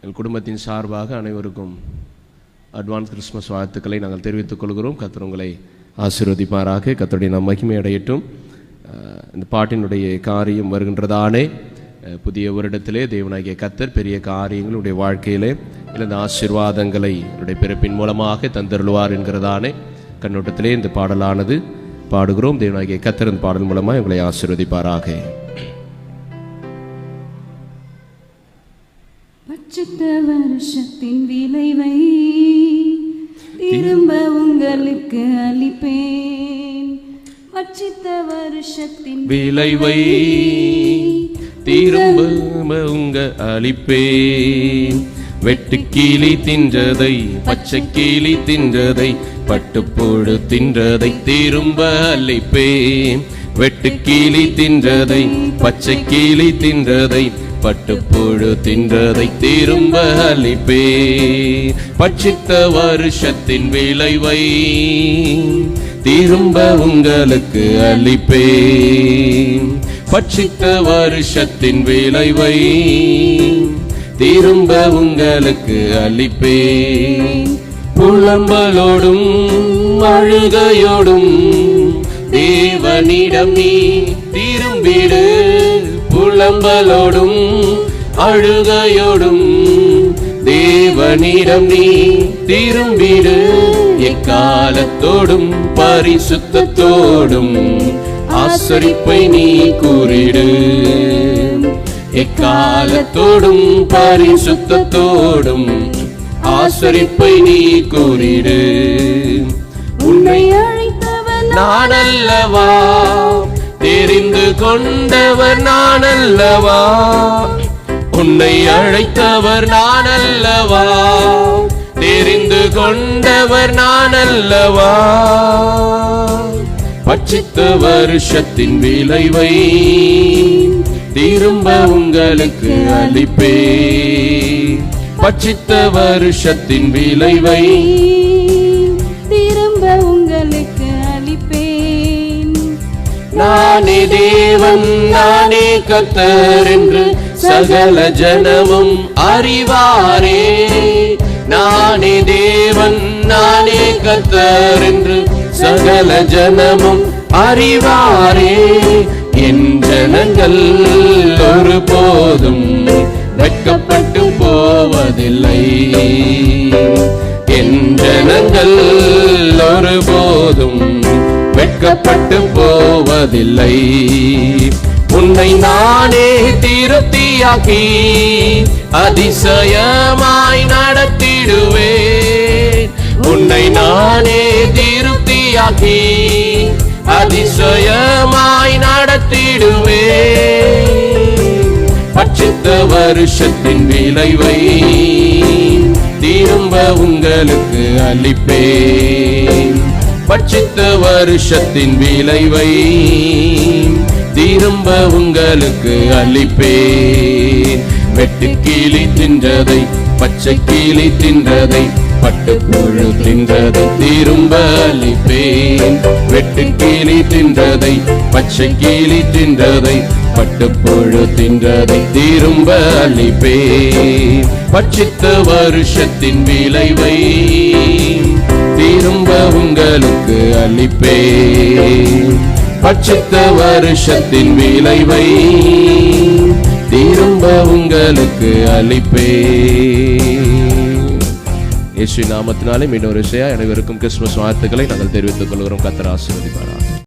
எங்கள் குடும்பத்தின் சார்பாக அனைவருக்கும் அட்வான்ஸ் கிறிஸ்மஸ் வாழ்த்துக்களை நாங்கள் தெரிவித்துக் கொள்கிறோம். கத்தர் உங்களை ஆசீர்வதிப்பாராக. கத்தருடைய நம் மகிமை அடையட்டும். இந்த பாட்டினுடைய காரியம் வருகின்றதானே புதிய வருடத்திலே தேவனாகிய கத்தர் பெரிய காரியங்களுடைய வாழ்க்கையிலே இந்த ஆசீர்வாதங்களை என்னுடைய பிறப்பின் மூலமாக தந்தருள்வார் என்கிறதானே கண்ணோட்டத்திலே இந்த பாடலானது பாடுகிறோம். தேவனாகிய கத்தர் இந்த பாடல் மூலமாக உங்களை ஆசீர்வதிப்பாராக. பட்சத்த வருஷத்தின் விளைவை திரும்ப உங்களுக்கு அளிப்பேன். வச்சித்த வருஷத்தின் விளைவை திரும்ப உங்க அளிப்பேன். வெட்டு கீழி தின்றதை பச்சை கீழி தின்றதை பட்டுப்போடு தின்றதை திரும்ப அளிப்பேன். வெட்டுக்கிளி தின்றதை பச்சை கிளி தின்றதை பட்டுப்புழு தின்றதை திரும்ப அளிப்பே. பட்சித்த வருஷத்தின் விளைவை திரும்ப உங்களுக்கு அளிப்பே. பட்சித்த வருஷத்தின் விளைவை திரும்ப உங்களுக்கு அளிப்பே. புலம்பலோடும் அழுகையோடும் தேவனிடம் நீ திரும்பிடு. புலம்பலோடும் அழுகையோடும் தேவனிடம் நீ திரும்பிடு. எக்காலத்தோடும் பரிசுத்தத்தோடும் ஆசரிப்பை நீ கூறிடு. எக்காலத்தோடும் பரிசுத்தத்தோடும் ஆசரிப்பை நீ கூறிடு. நான் அல்லவா தெரிந்து கொண்டவர் நான் அல்லவா உன்னை அழைத்தவர் நான் அல்லவா தெரிந்து கொண்டவர் நான் அல்லவா பட்சித்த வருஷத்தின் விளைவை திரும்ப உங்களுக்கு அளிப்பே பட்சித்த வருஷத்தின் விளைவை நானே தேவன் நானே கத்தர் என்று சகல ஜனமும் அறிவாரே. நானே தேவன் நானே கத்தர் என்று சகல ஜனமும் அறிவாரே. என் ஜனங்கள் ஒரு போதும் வெட்கப்பட்டு போவதில்லை. என் ஜனங்கள் ஒரு போதும் வெட்கப்பட்டு போ போவதில்லை உன்னை நானே திருப்தியாக்கி அதிசயமாய் நடத்திடுவேன். உன்னை நானே திருப்தியாக்கி அதிசயமாய் நடத்திடுவேன். பட்சித்த வருஷத்தின் விளைவை திரும்ப உங்களுக்கு அளிப்பேன். பட்சித்த வருஷத்தின் விளைவை திரும்ப உங்களுக்கு அளிப்பேன். வெட்டு கீழி தின்றதை பச்சை கீழி தின்றதை பட்டுப்புழு தின்றதை திரும்ப அளிப்பேன். வெட்டு கீழி தின்றதை பச்சை கீழி தின்றதை பட்டுப்புழு தின்றதை திரும்ப அளிப்பேன். பட்சித்த வருஷத்தின் விளைவை திரும்ப உங்களுக்கு அளிப்பேன். பட்சத்த வருஷத்தின் விளைவை திரும்ப உங்களுக்கு அளிப்பேன். இயேசு நாமத்தினாலே மீண்டும் ஒரு விஷயம் அனைவருக்கும் கிறிஸ்துமஸ் வாழ்த்துக்களை நாங்கள் தெரிவித்துக் கொள்கிறோம். கத்தர் ஆசீர்வதிப்பாரா